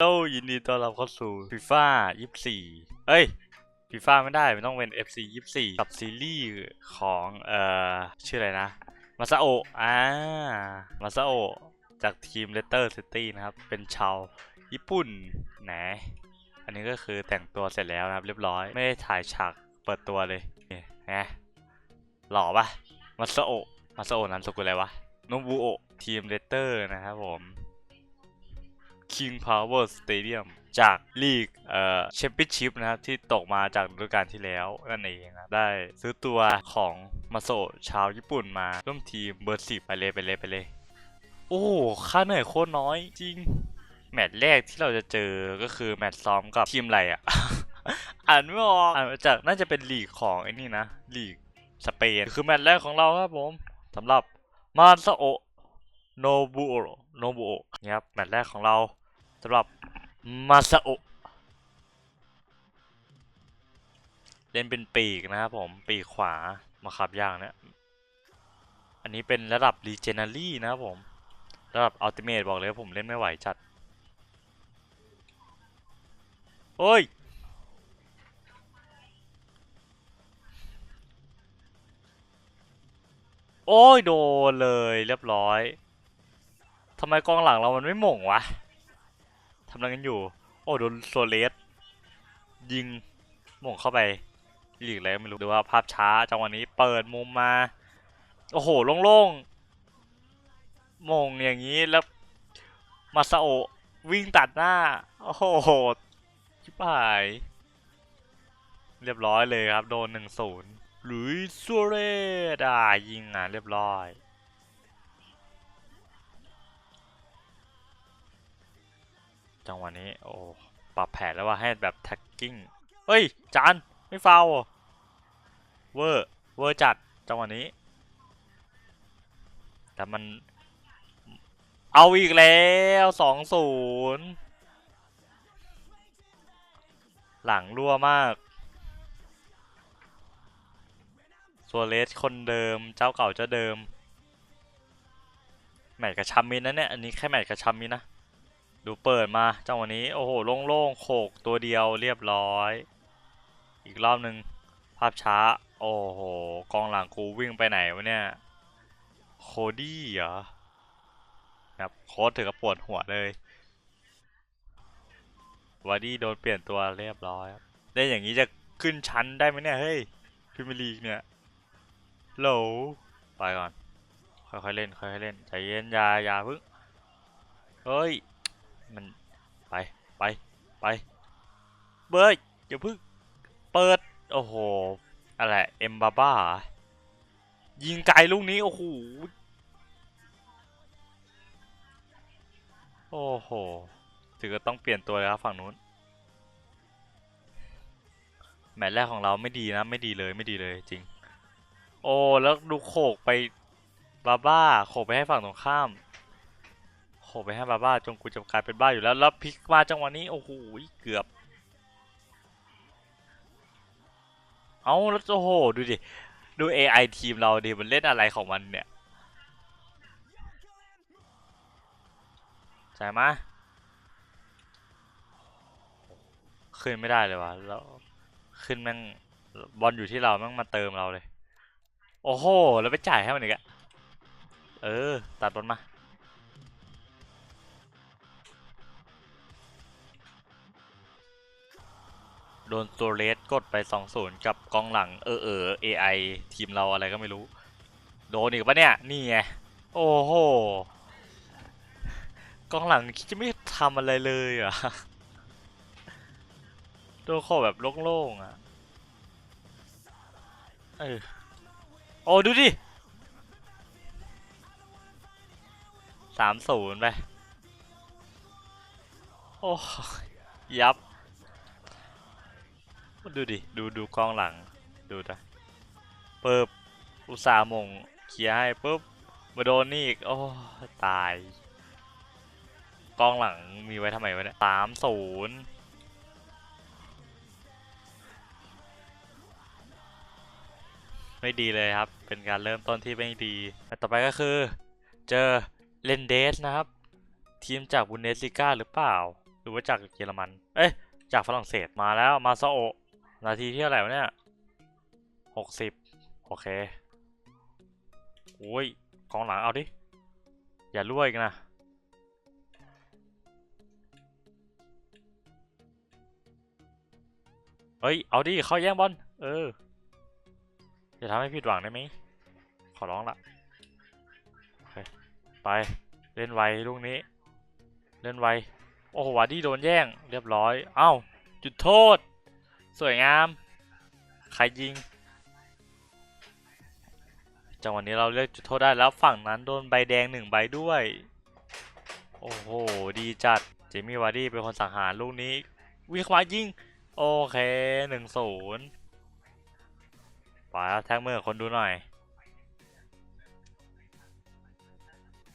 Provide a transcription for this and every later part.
โอ้ยินดีต้อนรับเข้าสู่ฟีฟ่า24เอ้ยฟีฟ่าไม่ได้ มันต้องเป็น FC 24 กับซีรีส์ของ เอ่อ ชื่ออะไรนะ มาซาโออ่า มาซาโอ จากทีมเลสเตอร์ซิตี้นะครับ เป็นชาวญี่ปุ่นแหนอันนี้ก็คือแต่งตัวเสร็จแล้วนะครับ เรียบร้อย ไม่ได้ถ่ายฉากเปิดตัวเลยนี่ไงหล่อปะมาซาโอ มาซาโอนั้นสกุลอะไรวะ โนบุโอ ทีมเลสเตอร์นะครับผม King Power Stadium จากลีกเอ่อแชมเปี้ยนชิพนะครับที่ตกมาจากฤดูกาลที่แล้วนั่นเองนะได้ซื้อตัวของมาโซะชาวญี่ปุ่นมาร่วมทีมเบอร์สิบไปเลยไปเลยไปเลย โอ้ค่าเหนื่อยโคตรน้อยจริง แมตช์แรกที่เราจะเจอก็คือแมตช์ซ้อมกับทีมอะไรอะ อ่านไม่ออกอ่านจากน่าจะเป็นลีกของไอ้นี่นะลีกสเปนคือแมตช์แรกของเราครับผมสำหรับมาซาโอโนบุโอะโนบุโอะเนี่ยครับแมตช์แรกของเรา สำหรับมาซาโอเล่นเป็นปีกนะครับผม ปีกขวามาขับยากเนี่ย อันนี้เป็นระดับ Legendary นะครับผม ระดับ Ultimate บอกเลยว่าผมเล่นไม่ไหวจัด โอ้ยโอ้ยโดนเลยเรียบร้อย ทำไมกองหลังเรามันไม่หม่งวะ ทำอะไรกันอยู่ โอ้โดนโซเลสยิงหม่งเข้าไปหลีกอะไรไม่รู้ดูว่าภาพช้าจังหวะนี้เปิดมุมมา โอ้โหโล่งๆมงอย่างนี้แล้วมาซาโอะวิ่งตัดหน้า โอ้โหชิบหาย เรียบร้อยเลยครับ โดนหนึ่งศูนย์หลุยส์ซัวเรสอะยิงอะเรียบร้อย จังหวะนี้ โอ้ ปรับแผนแล้วว่าให้แบบแท็กกิ้ง เฮ้ย จาน ไม่ฟาวเวอร์ เวอร์จัด จังหวะนี้ แต่มัน เอาอีกแล้วสองศูนย์หลังรั่วมากซัวเรสคนเดิม เจ้าเก่าเจ้าเดิม แมตช์กระชับมินนะเนี่ย อันนี้แค่แมตช์กระชับมินนะ ดูเปิดมาจังหวะนี้ โอ้โห โล่งๆโขกตัวเดียวเรียบร้อย อีกรอบหนึ่งภาพช้า โอ้โห กองหลังกูวิ่งไปไหนวะเนี่ย โคดี้เหรอครับโค้ดถึงกับปวดหัวเลยวาร์ดี้โดนเปลี่ยนตัวเรียบร้อยครับได้อย่างนี้จะขึ้นชั้นได้ไหมเนี่ย เฮ้ยพิมลีกเนี่ยโหลไปก่อน ค่อยๆเล่น ค่อยๆเล่น ใจเย็นอย่าอย่าพึ่งเฮ้ย มันไปไปไปเบิร์ดอย่าเพึ่งเปิด โอ้โห อะไรเอ็มบาบ้า ยิงไกลลูกนี้ โอ้โห โอ้โหถึงก็ต้องเปลี่ยนตัวแล้วฝั่งนู้น แมตช์แรกของเราไม่ดีนะ ไม่ดีเลยไม่ดีเลยจริง โอ้ แล้วดูโขกไปบาบ้า โขกไปให้ฝั่งตรงข้าม โขไปให้บาบ้าจงกูจะกลายเป็นบ้าอยู่แล้ว แล้วพลิกมาจังหวะนี้ โอ้โหเกือบ เอาแล้วโอ้โห ดูดิ ดู AI ทีมเราดิ มันเล่นอะไรของมันเนี่ยใช่ไหมขึ้นไม่ได้เลยวะแล้วขึ้นแม่งบอลอยู่ที่เราแม่งมาเติมเราเลย โอ้โห แล้วไปจ่ายให้มันอีกอะเออ ตัดบอลมา โดนตัวเลสกดไป2-0กับกองหลังเออเออ AI ทีมเราอะไรก็ไม่รู้ โดนอีกปะเนี่ย นี่ไง โอ้โห กองหลังคิดจะไม่ทำอะไรเลยเหรอะโดนข้อแบบโล่งๆอะ เออ โอ้ดูดิสามศูนย์ไป โอ้ยับ ดูดิ ดูดูกองหลัง ดูนะเปิบอุตสาห์มงเคลียร์ให้ปุ๊บ มาโดนนี่อีก โอ้ ตาย กองหลังมีไว้ทำไมวะเนี่ยสามศูนย์ไม่ดีเลยครับ เป็นการเริ่มต้นที่ไม่ดี ต่อไปก็คือ เจอเลนเดสนะครับ ทีมจากบุนเดสลิก้าหรือเปล่า หรือว่าจากเยอรมัน เอ้ยจากฝรั่งเศสมาแล้ว มาซาโอ นาทีที่เท่าไหร่วะเนี่ยหกสิบโอเคโอ้ยกองหลังเอาดิ อย่ารั่วอีกนะ เฮ้ย เอาดิเข้าแย่งบอล เออ อย่าทำให้ผิดหวังได้ไหม ขอร้องละ ไป เล่นไวลูกนี้ เล่นไว โอ้โหวาดี้โดนแย่ง เรียบร้อย เอ้า จุดโทษ สวยงาม ใครยิง จังหวะนี้เราเลือกจุดโทษได้แล้วฝั่งนั้นโดนใบแดงหนึ่งใบด้วย โอ้โห ดีจัด เจมี่วาร์ดี้เป็นคนสังหารลูกนี้ วิ่งข้ายิง โอเคหนึ่งศูนย์ไปแล้วแท็กมือกับคนดูหน่อย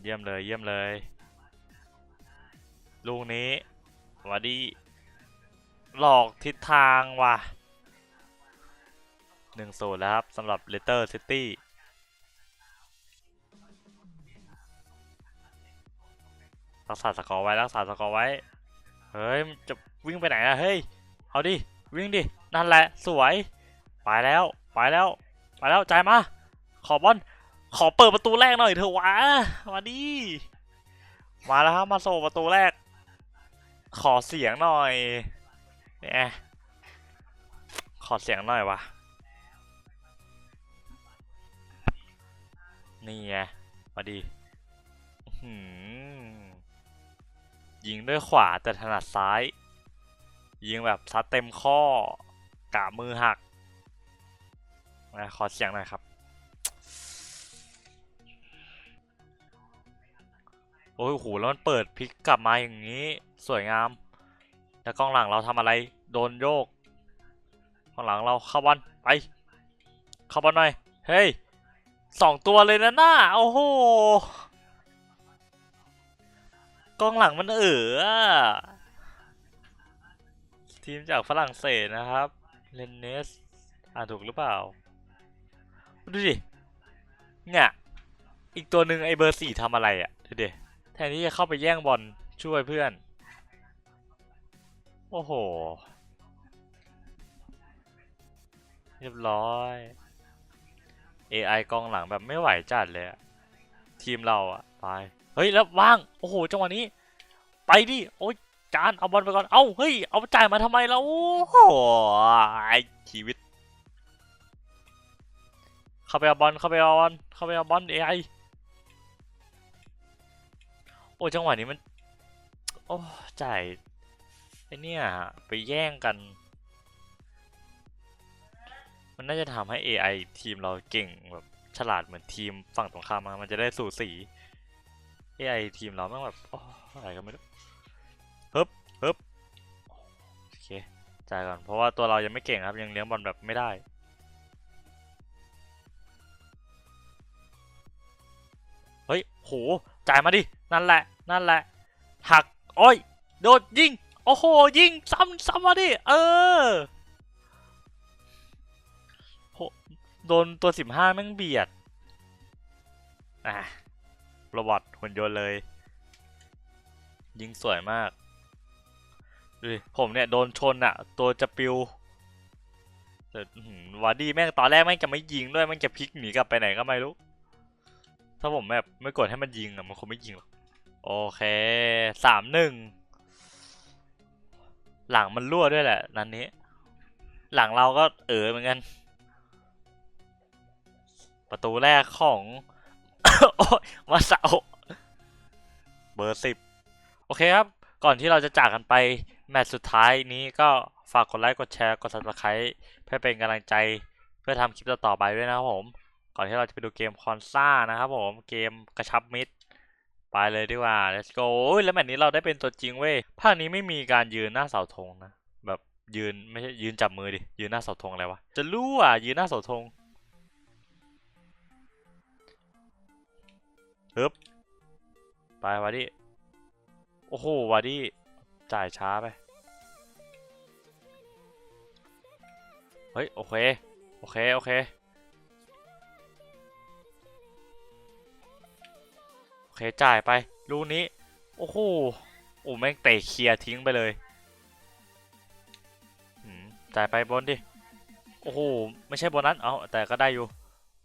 เยี่ยมเลยเยี่ยมเลย ลูกนี้วาร์ดี้ หลอกทิศทางว่ะหนึ่งศูนย์แล้วครับสำหรับเลเตอร์ซิตี้รักษาสกอร์ไว้รักษาสกอร์ไว้ เฮ้ยมันจะวิ่งไปไหนอะเฮ้ย เอาดิ วิ่งดิ นั่นแหละ สวย ไปแล้ว ไปแล้ว ไปแล้วใจมา ขอบอล ขอเปิดประตูแรกหน่อยเถอะวะ มาดิ มาแล้วครับ มาโซประตูแรก ขอเสียงหน่อย เนี่ยขอเสียงหน่อยวะนี่ไงมาดิอื้อหือยิงด้วยขวาแต่ถนัดซ้าย ยิงแบบซัดเต็มข้อกะมือหักนะขอเสียงหน่อยครับ โอ้ยโหแล้วมันเปิดพลิกกลับมาอย่างนี้ สวยงาม แล้วกล้องหลังเราทำอะไร โดนโยกกล้องหลังเราเข้าบอลไป เข้าบอลหน่อย เฮ้ยสองตัวเลยนะหน้าโอ้โหกล้องหลังมันเออทีมจากฝรั่งเศสนะครับเลนเนสอ่านถูกหรือเปล่า ดูดิ เนี่ย อีกตัวหนึ่งไอเบอร์สี่ทำอะไรอะ่ะดูดิแทนที่จะเข้าไปแย่งบอลช่วยเพื่อน โอ้โห เรียบร้อย AI กองหลังแบบไม่ไหวจัดเลยอะทีมเราอะตายเฮ้ย แล้วว่าง โอ้โห จังหวะนี้ ไปดิ โอ้ยจาน เอาบอลไปก่อน เอ้า เฮ้ย เอาจ่ายมาทำไมแล้วโอ้โหไอชีวิต เข้าไปเอาบอล เข้าไปเอาบอล เข้าไปเอาบอล AI โอ้ จังหวะนี้มัน โอ้ จ่าย ไอเนี่ยไปแย่งกัน มันน่าจะทำให้ AI ทีมเราเก่งแบบฉลาดเหมือนทีมฝั่งตรงข้ามมามันจะได้สูสี AI ทีมเราแม่งแบบออะไรก็ไม่รู้ฮึบฮึบโอเคจ่ายก่อนเพราะว่าตัวเรายังไม่เก่งครับยังเลี้ยงบอลแบบไม่ได้เฮ้ยโหจ่ายมาดิ นั่นแหละ นั่นแหละ หัก โอ้ย โดดยิง โอ้โห ยิง ซ้ำซ้ำมาดิ เออโหโดนตัวสิบห้าแม่งเบียด อะโรบอทหุ่นยนต์เลย ยิงสวยมากดูผมเนี่ย โดนชนอะตัวจะปิวแต่วาดี้แม่งตอนแรกแม่งจะไม่ยิงด้วยแม่งจะพลิกหนีกลับไปไหนก็ไม่รู้ ถ้าผมแบบไม่กดให้มันยิงอะมันคงไม่ยิงหรอก โอเคสามหนึ่ง หลังมันรั่วด้วยแหละนันนี้ หลังเราก็เออเหมือนกัน ประตูแรกของโอ๊ยมาเสาเบอร์สิบโอเคครับ ก่อนที่เราจะจากกันไป แมตช์สุดท้ายนี้ก็ฝากกดไลค์ กดแชร์ กด subscribe เพื่อเป็นกำลังใจ เพื่อทำคลิปต่อๆไปด้วยนะครับผม ก่อนที่เราจะไปดูเกมคอนซ่านะครับผม เกมกระชับมิตร ไปเลยดีกว่า let's go โอ้ยแล้วแมตช์นี้เราได้เป็นตัวจริงเว้ย ภาคนี้ไม่มีการยืนหน้าเสาธงนะ แบบยืนไม่ใช่ยืนจับมือดิ ยืนหน้าเสาธงอะไรวะ จะรู้อะยืนหน้าเสาธงฮึบไปวาดิโอ้โหวาดิจ่ายช้าไป เฮ้ย โอเค โอเค โอเค เคจ่ายไปลูกนี้ โอ้โหโอ้แม่งเตะเคลียร์ทิ้งไปเลยจ่ายไปบนดิ โอ้โห ไม่ใช่บนัสเอาแต่ก็ได้อยู่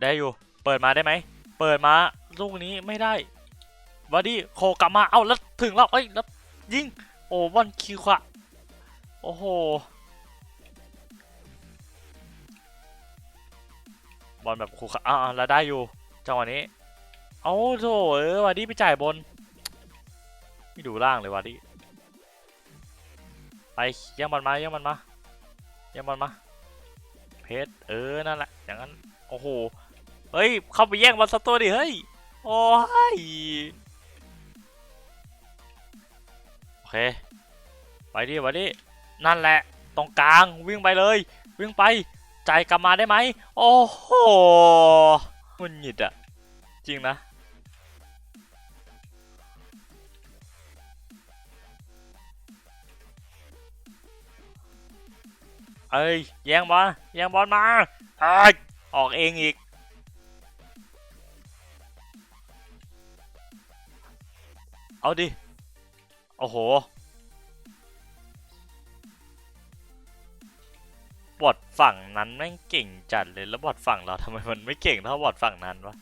ได้อยู่ เปิดมาได้ไหม เปิดมาลูกนี้ไม่ได้บอดี้โคกลับมา เอาแล้วถึงแล้วเอ้ย แล้วยิง โอ้บอลคิวอะโอ้โห บอลแบบคูค่ะอ่าแล้วได้อยู่ จังหวะนี้ เอาโถเออวาดี้ไปจ่ายบน ไม่ดูล่างเลยวาดี้ไปแย่งบอลมาแย่งบอลมาแย่งบอลมาเพชรเออนั่นแหละอย่างนั้นโอ้โหเฮ้ยเข้าไปแย่งบอลสักตัวดิเฮ้ยโอ้ยโอเคไปดิไปดินั่นแหละตรงกลางวิ่งไปเลย วิ่งไปใจายกลับมาได้ไหมโอ้โหมันหงิดอะจริงนะ เอ้ยแย่งบอลแย่งบอลมาเอ้ยออกเองอีก เอาดิ โอ้โหบอดฝั่งนั้นแม่งเก่งจัดเลยแล้วบอดฝั่งเราทำไมมันไม่เก่งเท่าบอดฝั่งนั้นวะ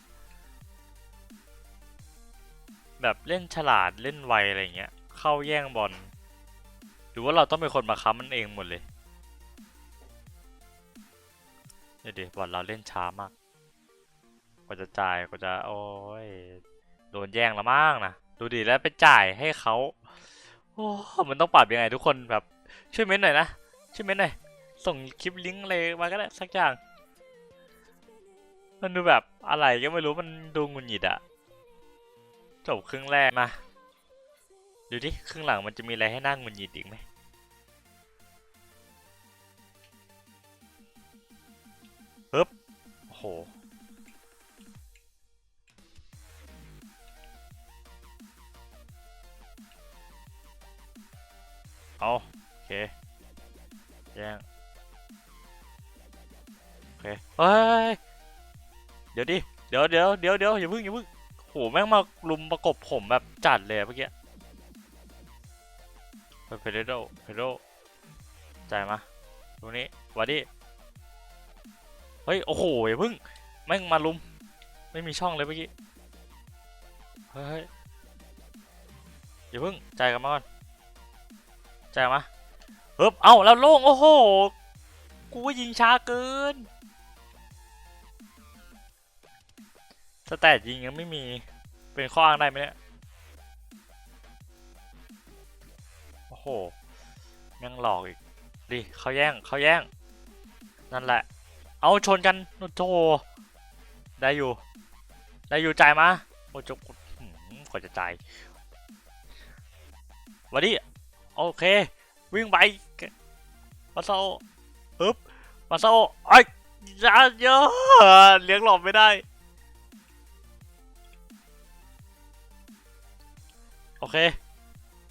แบบเล่นฉลาดเล่นไวอะไรเงี้ย เข้าแย่งบอลหรือว่าเราต้องเป็นคนมาค้ำมันเองหมดเลย ดี๋ยวดิบอลเราเล่นช้ามากกว่าจะจ่ายกว่าจะโอ้ยโดนแย่งละมั่งนะดูดิแล้วไปจ่ายให้เขาโอ้มันต้องปรับยังไงทุกคนแบบช่วยเม้นหน่อยนะช่วยเม้นหน่อยส่งคลิปลิงก์อะไรมาก็ได้สักอย่าง มันดูแบบอะไรก็ไม่รู้มันดูงุนหงิดอะจบครึ่งแรกมาดูดิครึ่งหลังมันจะมีอะไรให้นั่งงุนหงิดอีกไหม เอาโอเคแย่งโอเคเฮ้ยเดี๋ยวดิ เดี๋ยวเดี๋ยวเดี๋ยวเดี๋ยวอย่าพึ่งอย่าพึ่งโหแม่งมาลุมประกบผมแบบจัดเลยเมื่อกี้เฮ้ยเพเดโดเพเดโดจ่ายมาตรงนี้วาดิ เฮ้ย โอ้โหอย่าพึ่งแม่งมาลุม ไม่มีช่องเลยเมื่อกี้ เฮ้ยอย่าพึ่งใจกันมาก่อนใจมาเฮ้ยเอ้าแล้วโล่ง โอ้โห กูยิงช้าเกิน สแตทยิงยังไม่มี เป็นข้ออ้างได้ไหมเนี่ย โอ้โหยังหลอกอีก ดิเขาแย่งเขาแย่ง นั่นแหละ เอาชนกันโอ้โหได้อยู่ ได้อยู่จ่ายมาโอ้จบหืมกว่าจะจ่ายวันนี้โอเค วิ่งไปมาโซปึ๊บมาโซไอ้ยยาเยอะเลี้ยงหลบไม่ได้ โอเค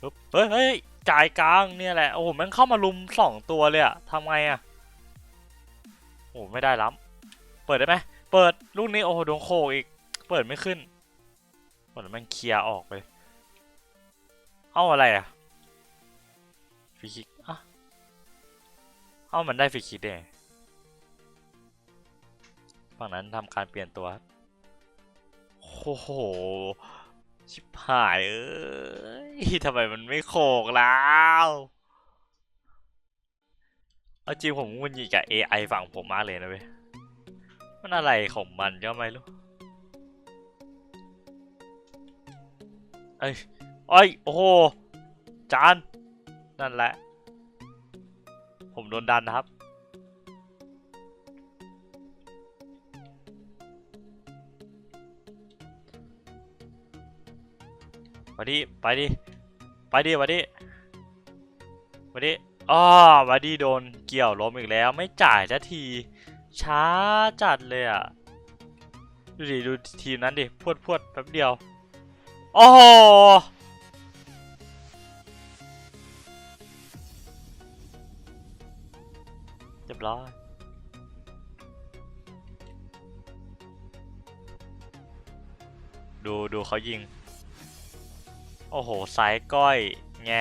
ปึ๊บเฮ้ยเฮ้ยจ่ายกลางเนี่ยแหละ โอ้โหมันเข้ามาลุมสองตัวเลยอะทำไงอะ โอ้ไม่ได้ล้ำเปิดได้ไหมเปิดลูกนี้โอ้โดนโคอีก เปิดไม่ขึ้นเปิดมันเคลียร์ออกไป เอาอะไรอะฟรีคิกอะเอามันได้ฟรีคิกได้ฝั่งนั้นทำการเปลี่ยนตัวโอ้โห ชิบหายเอ้ยทำไมมันไม่โคกแล้ว เอาจริงผมงุนหงิกับ AI ฝั่งผมมากเลยนะเว้ย มันอะไรของมันก็ไม่รู้ เอ้ยเอ้ย โอ้โห จาน นั่นแหละ ผมโดนดันนะครับไปดิ ไปดิ ไปดิไปดิไปดิ อ้อมาดิโดนเกี่ยวล้มอีกแล้ว ไม่จ่ายสักที ช้าจัดเลยอะ ดูดิ ดูทีมนั้นดิ พวดพวดแป๊บเดียว โอ้โหเรียบร้อยดูดูเขายิง โอ้โหซ้ายก้อยไง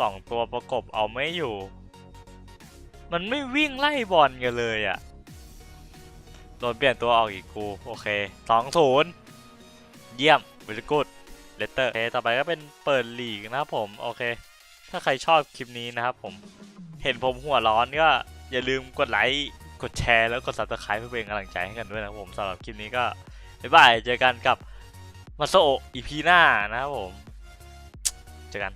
สองตัวประกบเอาไม่อยู่ มันไม่วิ่งไล่บอลกันเลยอะ่ะ โดนเปลี่ยนตัวออกอีกกู โอเคสองศูนย์เยี่ยมวิลกูดเลตเตอร์โอเคต่อไปก็เป็นเปิดลีกนะครับผม โอเค ถ้าใครชอบคลิปนี้นะครับผม เห็นผมหัวร้อนก็อย่าลืมกดไลค์ กดแชร์ แล้วกด subscribe เพื่อเป็นกำลังใจให้กันด้วยนะครับผมสำหรับคลิปนี้ก็บ๊ายบาย เจอกันกับมาโซอีพีหน้านะครับผม เจอกัน